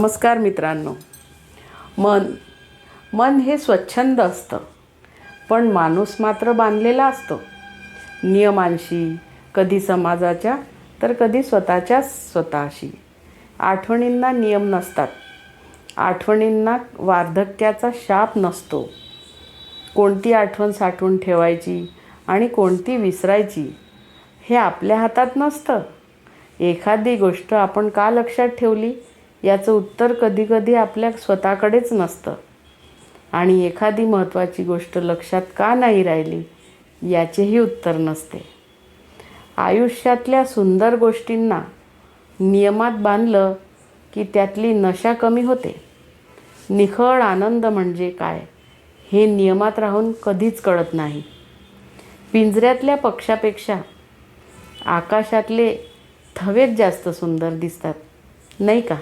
नमस्कार मित्रांनो. मन मन हे स्वच्छंद असतं. पण माणूस मात्र बांधलेला असतो. नियमांशी कधी समाजाच्या तर कधी स्वतःच्याच स्वतःशी. आठवणींना नियम नसतात. आठवणींना वार्धक्याचा शाप नसतो. कोणती आठवण साठवून ठेवायची आणि कोणती विसरायची हे आपल्या हातात नसतं. एखादी गोष्ट आपण का लक्षात ठेवली? याचं उत्तर कधीकधी आपल्या स्वतःकडेच नसतं. आणि एखादी महत्त्वाची गोष्ट लक्षात का नाही राहिली याचेही उत्तर नसते. आयुष्यातल्या सुंदर गोष्टींना नियमात बांधलं की त्यातली नशा कमी होते. निखळ आनंद म्हणजे काय हे नियमात राहून कधीच कळत नाही. पिंजऱ्यातल्या पक्षापेक्षा आकाशातले थवेच जास्त सुंदर दिसतात नाही का?